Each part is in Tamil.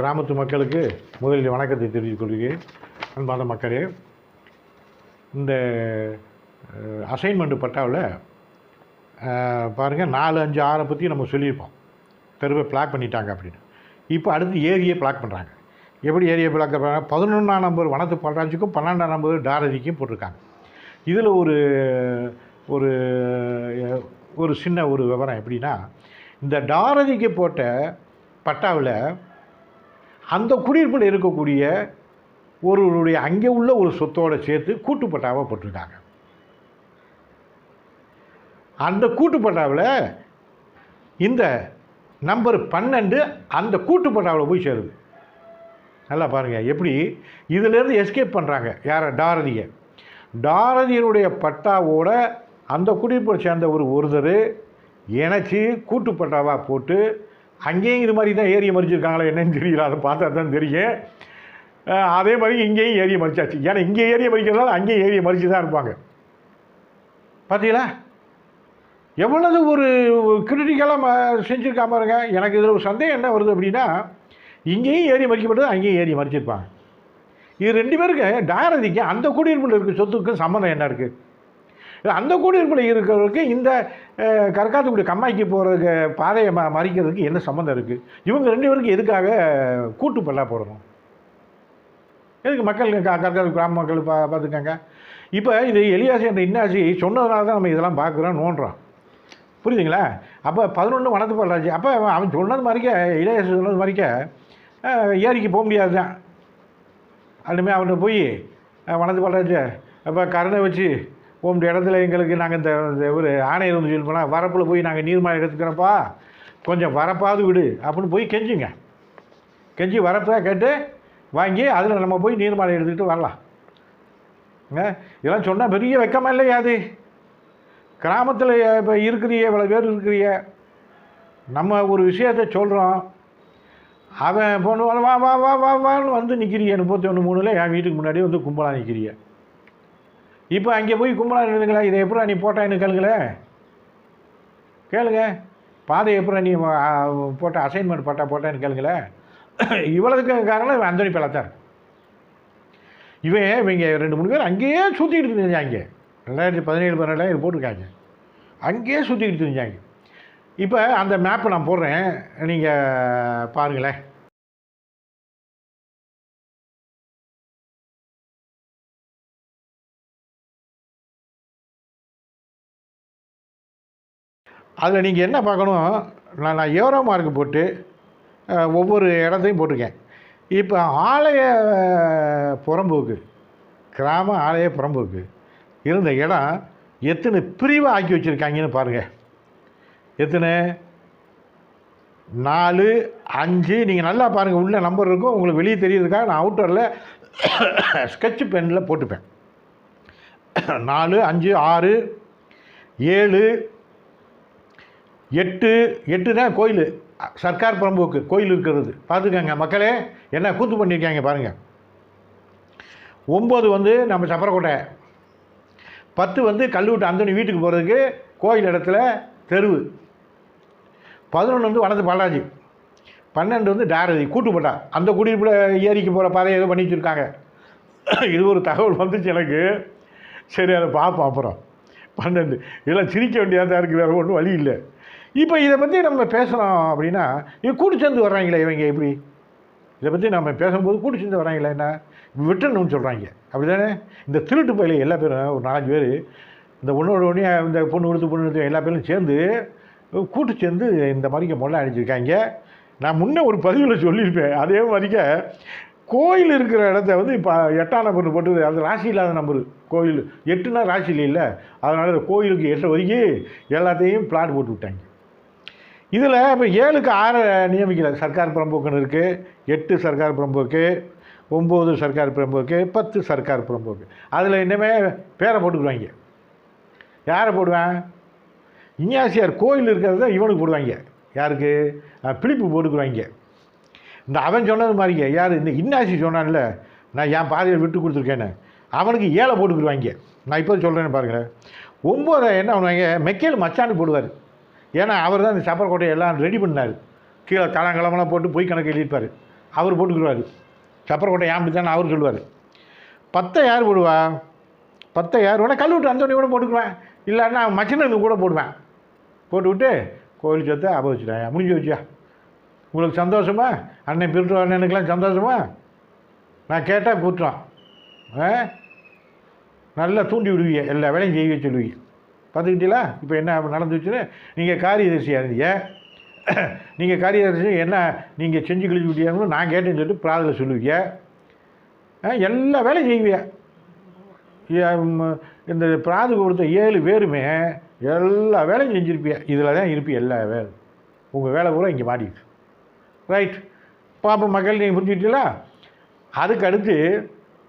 கிராமத்து மக்களுக்கு முதலில் வணக்கத்தை தெரிவித்துக் கொள்கிறேன். அன்பான மக்களே இந்த அசைன்மெண்ட் பட்டாவில் பாருங்கள் நாலு அஞ்சு ஆறை பற்றி நம்ம சொல்லியிருப்போம். தெருவை பிளாக் பண்ணிட்டாங்க அப்படின்னு. இப்போ அடுத்து ஏரியை பிளாக் பண்ணுறாங்க எப்படி ஏரியை பிளாக் பண்ணுறாங்க பதினொன்றாம் நம்பர் வனத்து பாட்டாஞ்சுக்கும் பன்னெண்டாம் நம்பர் டாரதிக்கும் போட்டிருக்காங்க. இதில் ஒரு ஒரு ஒரு சின்ன ஒரு விவரம் எப்படின்னா இந்த டாரதிக்கு போட்ட பட்டாவில் அந்த குடியிருப்பில் இருக்கக்கூடிய ஒருவருடைய அங்கே உள்ள ஒரு சொத்தோடு சேர்த்து கூட்டுப்பட்டாவை போட்டிருக்காங்க. அந்த கூட்டுப்பட்டாவில் இந்த நம்பர் பன்னெண்டு அந்த கூட்டுப்பட்டாவில் போய் சேருது. நல்லா பாருங்கள் எப்படி? இதிலேருந்து எஸ்கேப் பண்ணுறாங்க யாரை? டாரதியை. டாரதியினுடைய பட்டாவோட அந்த குடியிருப்பை சேர்ந்த ஒரு ஒருத்தர் இணைச்சி கூட்டுப்பட்டாவாக போட்டு அங்கேயும் இது மாதிரி தான் ஏரிய மறிச்சிருக்காங்களா என்னன்னு தெரியல. அதை பார்த்தா தான் தெரியும் அதே மாதிரி இங்கேயும் ஏரிய மறிச்சாச்சு ஏன்னா இங்கே ஏரிய மறிக்கிறதால அங்கேயும் ஏரிய மறிச்சு தான் இருப்பாங்க. பார்த்தீங்களா எவ்வளவு ஒரு கிரிட்டிக்கலாக செஞ்சுருக்கா பாருங்க. எனக்கு இதில் ஒரு சந்தேகம் என்ன வருது அப்படின்னா இங்கேயும் ஏரி மறிக்கப்பட்டது அங்கேயும் ஏரி மறிச்சிருப்பாங்க இது ரெண்டு பேருக்கு டாரதிக்கு அந்த குடியிருப்பில் இருக்க சொத்துக்கும் சம்மந்தம் என்ன இருக்குது அந்த குடியிருப்பில் இருக்கிறவருக்கு இந்த கற்காத்துக்குடி கரக்காத்துக்குடி கம்மாய்க்கு போகிறதுக்கு பாதையை ம மறிக்கிறதுக்கு என்ன சம்மந்தம் இருக்குது இவங்க ரெண்டு பேருக்கு எதுக்காக கூட்டு பல்லா போடணும்? எதுக்கு மக்கள் க கிராம மக்கள் பா பார்த்துக்கங்க. இப்போ இது எலியாசி என்ற இன்னாசி சொன்னதுனால தான் நம்ம இதெல்லாம் பார்க்குறோம் நோண்டுறோம் புரியுதுங்களா? அப்போ பதினொன்று வனத்து பாடுறாச்சு அப்போ அவன் சொன்னது மாதிரிக்க இளையாசி சொன்னது மாதிரிக்க ஏரிக்கு போக முடியாது தான். அதுமே அவன்கிட்ட போய் வனத்து பாடுறாச்சு அப்போ கருணை வச்சு உங்களுடைய இடத்துல எங்களுக்கு நாங்கள் இந்த இந்த ஒரு ஆணையர் வந்து சொல்லி போனால் வரப்பில் போய் நாங்கள் நீர்மலை எடுத்துக்கிறோம்ப்பா. கொஞ்சம் வரப்பாவது விடு அப்படின்னு போய் கெஞ்சுங்க. கெஞ்சி வரப்பை கேட்டு வாங்கி அதில் நம்ம போய் நீர்மலை எடுத்துக்கிட்டு வரலாம். இதெல்லாம் சொன்னால் பெரிய வெக்கமாக இல்லையா அது? கிராமத்தில் இப்போ இருக்கிறிய இவ்வளோ பேர் இருக்கிறிய. நம்ம ஒரு விஷயத்த சொல்கிறோம் அவன் பொண்ணு வா வா வா வா வா வான்னு வந்து நிற்கிறிய முப்பத்தி ஒன்று மூணில் என் வீட்டுக்கு முன்னாடி வந்து கும்பலாக நிற்கிறிய இப்போ அங்கே போய் கும்பலாக நின்றுங்களா இதை எப்படி நீ போட்டான்னு கேளுங்களே. கேளுங்க. பாதை எப்படி நீ போட்ட அசைன்மெண்ட் போட்டா போட்டான்னு கேளுங்களேன் இவ்வளோதுக்கு காரணம் இவன் அந்தனி பிளத்தார் இவன் இவங்க ரெண்டு மூணு பேர் அங்கேயே சுற்றிக்கிட்டு இருந்தாங்க ரெண்டாயிரத்தி பதினேழு பதினேழு இது போட்டிருக்காங்க. அங்கேயே சுற்றிக்கிட்டு இருந்தாங்க இப்போ அந்த மேப்பை நான் போடுறேன். நீங்கள் பாருங்களேன். அதில் நீங்கள் என்ன பார்க்கணும்? நான் நான் ஏரோ மார்க் போட்டு ஒவ்வொரு இடத்தையும் போட்டிருக்கேன். இப்போ ஆலய புறம்போக்கு கிராம ஆலய புறம்போக்கு இருந்த இடம் எத்தனை பிரிவாக ஆக்கி வச்சுருக்காங்கன்னு பாருங்கள் எத்தனை? நாலு அஞ்சு. நீங்கள் நல்லா பாருங்கள் உள்ள நம்பர் இருக்கும். உங்களுக்கு வெளியே தெரியறதுக்காக நான் அவுட்டரில் ஸ்கெட்ச் பெனில் போட்டுப்பேன். நாலு அஞ்சு ஆறு ஏழு எட்டு எட்டு தான் கோயில். சர்க்கார் புறம்போக்கு கோயில் இருக்கிறது. பார்த்துக்கங்க மக்களே என்ன கூத்து பண்ணியிருக்காங்க பாருங்கள் ஒம்பது வந்து நம்ம சப்பரக்கோட்டை. பத்து வந்து கல்லூட்டு அந்தனி வீட்டுக்கு போகிறதுக்கு கோயில் இடத்துல தெருவு. பதினொன்று வந்து வனத்து பாலாஜி. பன்னெண்டு வந்து டாரதி கூட்டுப்பட்டா அந்த குடியிருப்பில் ஏரிக்கு போகிற பாதையை ஏதோ பண்ணி வச்சுருக்காங்க இது ஒரு தகவல் வந்துச்சு எனக்கு. சரி அதை பார்ப்போம் அப்புறம். பன்னெண்டு. இதெல்லாம் சிரிக்க வேண்டியதாக இருக்குது வேறு ஒன்றும் வழி இல்லை. இப்போ இதை பற்றி நம்ம பேசுகிறோம் அப்படின்னா இது கூட்டு சேர்ந்து வர்றாங்களே இவங்க எப்படி? இதை பற்றி நம்ம பேசும்போது கூட்டு சேர்ந்து வர்றாங்களே என்ன? விட்டணும்னு சொல்கிறாங்க அப்படி தானே இந்த திருட்டு பயில எல்லா பேரும் ஒரு நாலஞ்சு பேர் இந்த ஒன்றோட ஒன்றே இந்த பொண்ணு கொடுத்து பொண்ணு கொடுத்து எல்லா பேரும் சேர்ந்து கூட்டு சேர்ந்து இந்த மாதிரிக்க முள்ள அடிச்சிருக்காங்க. நான் முன்னே ஒரு பதிவில் சொல்லியிருப்பேன். அதே மாதிரிக்க கோயில் இருக்கிற இடத்த வந்து இப்போ எட்டாம் நம்பர் போட்டு அது ராசி இல்லாத நம்பர். கோயில் எட்டுனா ராசி இல்லை அதனால் கோயிலுக்கு எட்டு வரைக்கும் எல்லாத்தையும் பிளாட் போட்டு விட்டாங்க. இதில் இப்போ ஏழுக்கு ஆறு நியமிக்கல. சர்க்கார் புறம்போக்குன்னு இருக்குது எட்டு சர்க்கார் புறம்போக்கு ஒம்பது சர்க்கார் பிரம்போக்கு. பத்து சர்க்கார் புறம்போக்கு அதில் இன்னமே பேரை போட்டுக்குவாங்க யாரை போடுவேன்? இஞ்ஞாசியார் கோயில் இருக்கிறது தான் இவனுக்கு போடுவாங்க. யாருக்கு? அஹ், போட்டுக்குவாங்க இந்த அவன் சொன்னது மாதிரிங்க. யார்? இந்த இன்னாசி சொன்னான்ல. நான் என் பாதையில் விட்டு கொடுத்துருக்கேன்னு. அவனுக்கு ஏழை போட்டுக்குருவாங்க. நான் இப்போ சொல்கிறேன்னு பாருங்களேன். ஒம்போதை என்ன பண்ணுவாங்க? மெக்கேல் மச்சான்னு போடுவார். ஏன்னா அவர் தான் இந்த சப்பரக்கோட்டையை எல்லாம் ரெடி பண்ணார். கீழே களங்களமெல்லாம் போட்டு பொய் கணக்கு எழுதியிருப்பார். அவர் போட்டுக்குருவார் சப்பரக்கோட்டை ஏன் தானே அவர் சொல்லுவார். பத்தை யார் போடுவா? பத்தை யார் வேணால் கல்விட்டு அந்த கூட போட்டுக்குவேன். இல்லைன்னா மச்சினனுக்கு கூட போடுவேன். போட்டுவிட்டு கோயில் சொத்தை அபவிச்சிட்டேன் முடிஞ்சு வச்சியா உங்களுக்கு சந்தோஷமா? அண்ணன் பிரிட்டு அண்ணனுக்கெல்லாம் சந்தோஷமா? நான் கேட்டால் கூட்டுறான். ஆ? நல்லா தூண்டி விடுவீங்க எல்லா வேலையும் செய்ய சொல்லுவீங்க பார்த்துக்கிட்டீங்களா? இப்போ என்ன நடந்துச்சுன்னு நீங்கள் காரியதரிசியாக இருந்தீங்க. நீங்கள் காரியதரிசி என்ன நீங்கள் செஞ்சு கழிச்சு விட்டியாங்களோ நான் கேட்டேன்னு சொல்லிட்டு பிராதில் சொல்லுவீங்க. ஆ, எல்லா வேலையும் செய்வியா இந்த பிராது கொடுத்த ஏழு பேருமே எல்லா வேலையும் செஞ்சுருப்பியா இதில் தான் இருப்பீங்க எல்லா வேலை உங்கள் வேலை பூரா இங்கே மாட்டிக்கிட்டு ரைட் பாப்பா மக்கள் நீங்கள் புரிஞ்சுக்கிட்டீங்களா? அதுக்கு அடுத்து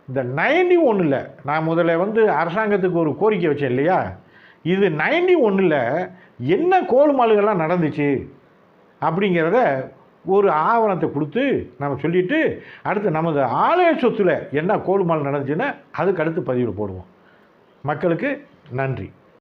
இந்த நைன்டி ஒன்றில் நான் முதல்ல வந்து அரசாங்கத்துக்கு ஒரு கோரிக்கை வச்சேன் இல்லையா? இது நைன்டி ஒன்றில் என்ன கோல்மாலுகள்லாம் நடந்துச்சு அப்படிங்கிறத ஒரு ஆவணத்தை கொடுத்து நம்ம சொல்லிவிட்டு அடுத்து நமது ஆலய சொத்தில் என்ன கோல்மால் நடந்துச்சுன்னா அதுக்கு அடுத்து பதிவில் போடுவோம். மக்களுக்கு நன்றி.